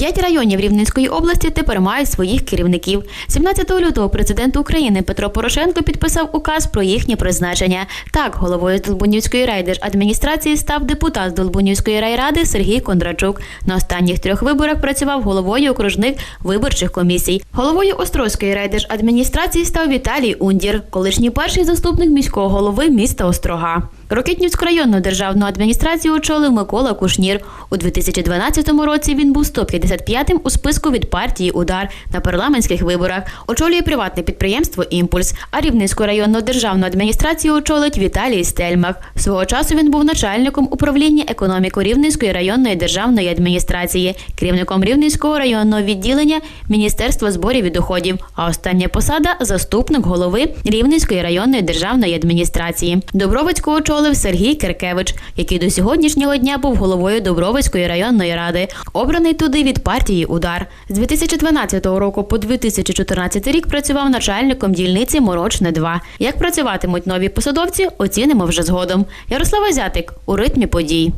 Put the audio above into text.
П'ять районів Рівненської області тепер мають своїх керівників. 17 лютого президент України Петро Порошенко підписав указ про їхнє призначення. Так, головою Долбунівської райдержадміністрації став депутат Долбунівської райради Сергій Кондрачук. На останніх трьох виборах працював головою окружних виборчих комісій. Головою Острозької райдержадміністрації став Віталій Ундір, колишній перший заступник міського голови міста Острога. Рокитнівську районну державну адміністрацію очолив Микола Кушнір. У 2012 році він був 155-м у списку від партії Удар на парламентських виборах. Очолює приватне підприємство Імпульс. А Рівненську районну державну адміністрацію очолить Віталій Стельмах. Свого часу він був начальником управління економіки Рівненської районної державної адміністрації, керівником Рівненського районного відділення Міністерства зборів і доходів. А остання посада заступник голови Рівненської районної державної адміністрації. Добровицьку очолив Сергій Киркевич, який до сьогоднішнього дня був головою Добровицької районної ради, обраний туди партії Удар. З 2012 року по 2014 рік працював начальником дільниці Морочне 2 Як працюватимуть нові посадовці, оцінимо вже згодом. Ярослава Зятик у ритмі подій.